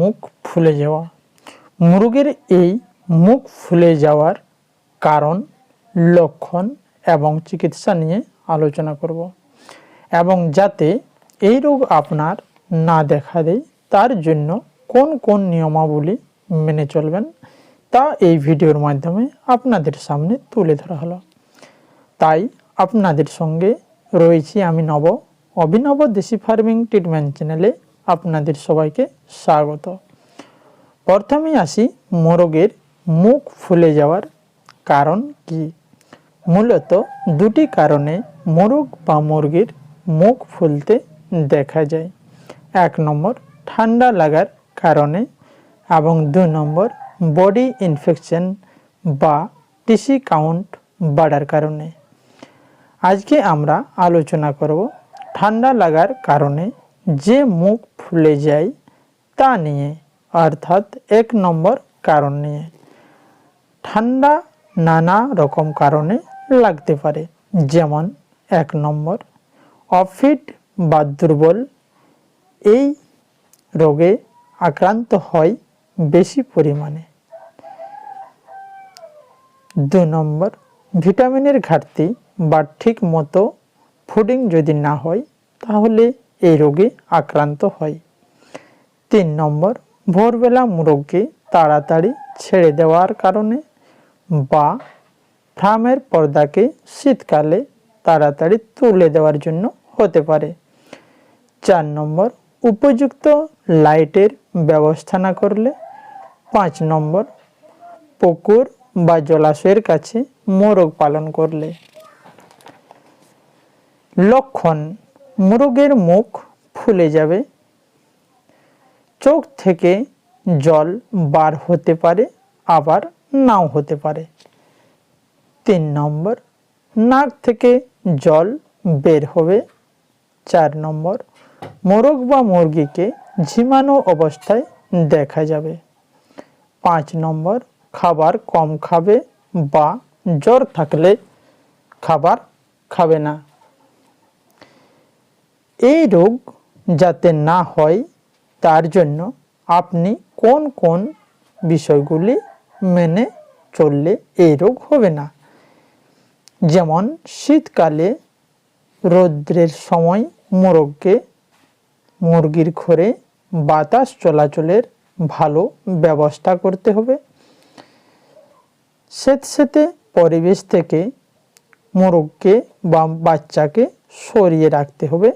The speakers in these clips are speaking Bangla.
মুখ ফুলে যাওয়া। মুরগের এই মুখ ফুলে যাওয়ার কারণ, লক্ষণ এবং চিকিৎসা নিয়ে আলোচনা করব এবং যাতে এই রোগ আপনার না দেখা দেয়, তার জন্য কোন কোন নিয়মাবলী মেনে চলবেন তা এই ভিডিওর মাধ্যমে আপনাদের সামনে তুলে ধরা হলো। তাই আপনাদের সঙ্গে রয়েছি আমি নব, অভিনব দেশি ফার্মিং ট্রিটমেন্ট চ্যানেলে আপনাদের সবাইকে স্বাগত। প্রথমে আসি মোরগের মুখ ফুলে যাওয়ার কারণ কি? মূলত দুটি কারণে মোরগ বা মুরগির মুখ ফুলতে দেখা যায়। এক নম্বর, ঠান্ডা লাগার কারণে এবং দুই নম্বর, বডি ইনফেকশন বা টিসি কাউন্ট বাড়ার কারণে। আজকে আমরা আলোচনা করব ঠান্ডা লাগার কারণে যে মুখ ফুলে যায় তা নিয়ে, অর্থাৎ এক নম্বর কারণ নিয়ে। ঠান্ডা নানা রকম কারণে লাগতে পারে, যেমন এক নম্বর, অফিট বা দুর্বল। এই রোগে আক্রান্ত হয় বেশি পরিমাণে। দু নম্বর, ভিটামিনের ঘাটতি বা ঠিক মতো ফুডিং যদি না হয়, তাহলে এই রোগে আক্রান্ত হয়। তিন নম্বর, ভোরবেলা মুরগকে তাড়াতাড়ি ছেড়ে দেওয়ার কারণে বা ফার্মের পর্দাকে শীতকালে তাড়াতাড়ি তুলে দেওয়ার জন্য হতে পারে। চার নম্বর, উপযুক্ত লাইটের ব্যবস্থা না করলে। পাঁচ নম্বর, পুকুর বা জলাশয়ের কাছে মোরগ পালন করলে। লক্ষণ মোরগের মুখ ফুলে যাবে। চোখ থেকে জল বার হতে পারে, আবার নাও হতে পারে। তিন নম্বর, নাক থেকে জল বের হবে। চার নম্বর, মোরগ বা মুরগিকে ঝিমানো অবস্থায় দেখা যাবে। পাঁচ নম্বর, খাবার কম খাবে বা জ্বর থাকলে খাবার খাবে না। এই রোগ যাতে না হয়, তার জন্য আপনি কোন কোন বিষয়গুলি মেনে চললে এই রোগ হবে না। যেমন শীতকালে রৌদ্রের সময় মোরগকে মুরগির ঘরে বাতাস চলাচলের ভালো ব্যবস্থা করতে হবে। স্যাঁতস্যাঁতে পরিবেশ থেকে মোরগকে বা বাচ্চাকে সরিয়ে রাখতে হবে।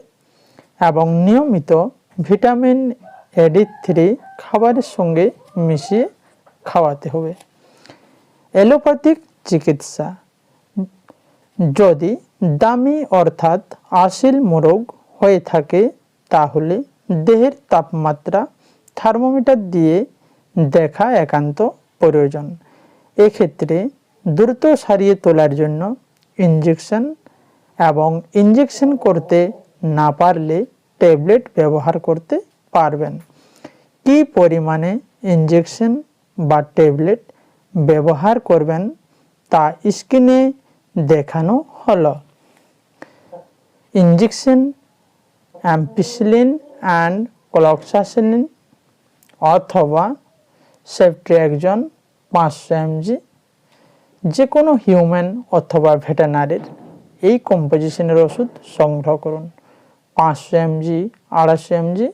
এবং নিয়মিত ভিটামিন এডি থ্রি খাবারের সঙ্গে মিশিয়ে খাওয়াতে হবে। অ্যালোপ্যাথিক চিকিৎসা। যদি দামি অর্থাৎ আসিল মোরগ হয়ে থাকে, তাহলে দেহের তাপমাত্রা থার্মোমিটার দিয়ে দেখা একান্ত প্রয়োজন। এক্ষেত্রে দ্রুত সারিয়ে তোলার জন্য ইঞ্জেকশন এবং ইঞ্জেকশন করতে না পারলে ট্যাবলেট ব্যবহার করতে পারবেন। কি পরিমাণে ইঞ্জেকশন বা ট্যাবলেট ব্যবহার করবেন তা স্ক্রিনে দেখানো হলো। ইঞ্জেকশন অ্যাম্পিসিলিন অ্যান্ড ক্লক্সাসিলিন অথবা সেফট্রিয়াকজন পাঁচশো এমজি যে কোনো হিউম্যান অথবা ভেটেনারির এই কম্পোজিশনের ওষুধ সংগ্রহ করুন। পাঁচশো এমজি আড়াইশো এমজি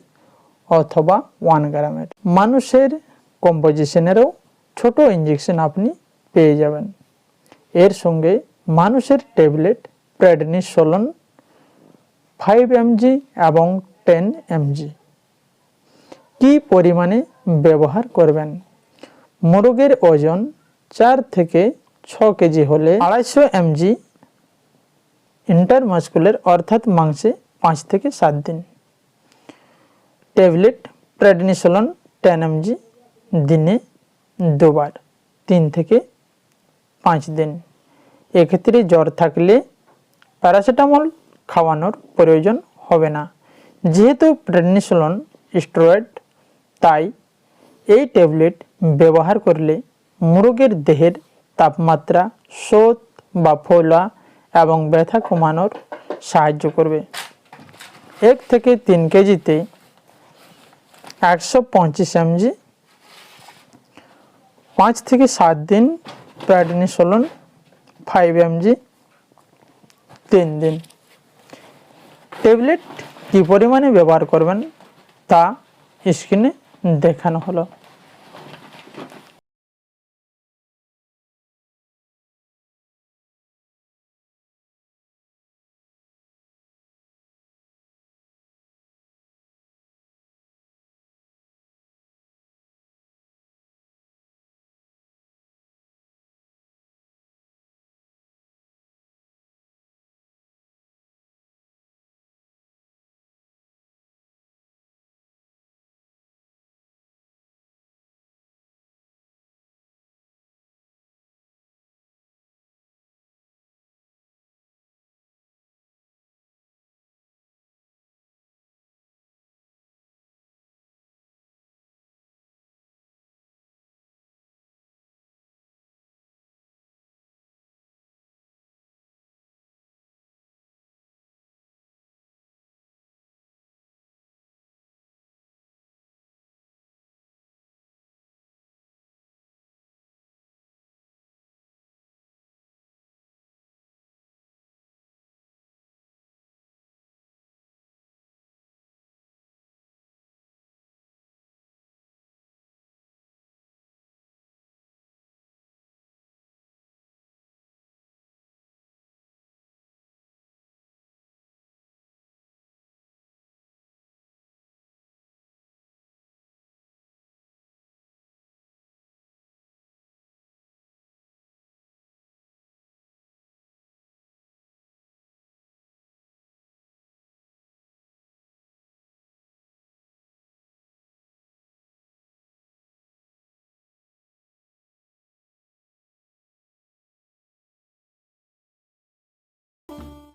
অথবা ওয়ান গ্রামের মানুষের কম্পোজিশনেরও ছোট ইঞ্জেকশন আপনি পেয়ে যাবেন। এর সঙ্গে মানুষের ট্যাবলেট প্রেডনিসোলন ফাইভ এমজি এবং টেন এমজি কি পরিমাণে ব্যবহার করবেন? মোরগের ওজন চার থেকে ছ কেজি হলে আড়াইশো এমজি ইন্টারমাস্কুলার অর্থাৎ মাংসে পাঁচ থেকে সাত দিন। ট্যাবলেট প্রেডনিসোলন টেন এমজি দিনে দুবার, তিন থেকে পাঁচ দিন। এক্ষেত্রে জ্বর থাকলে প্যারাসিটামল খাওয়ানোর প্রয়োজন হবে না। যেহেতু প্রেডনিসোলন স্টেরয়েড তাই এই ট্যাবলেট ব্যবহার করলে মুরগের দেহের তাপমাত্রা শোধ বা ফোলা এবং ব্যথা কমানোর সাহায্য করবে। এক থেকে তিন কেজিতে একশো পঁচিশ এমজি, পাঁচ থেকে সাত দিন প্যাডনিসোলন, ফাইভ এমজি, তিন দিন। ট্যাবলেট কী পরিমাণে ব্যবহার করবেন তা স্ক্রিনে দেখানো হলো।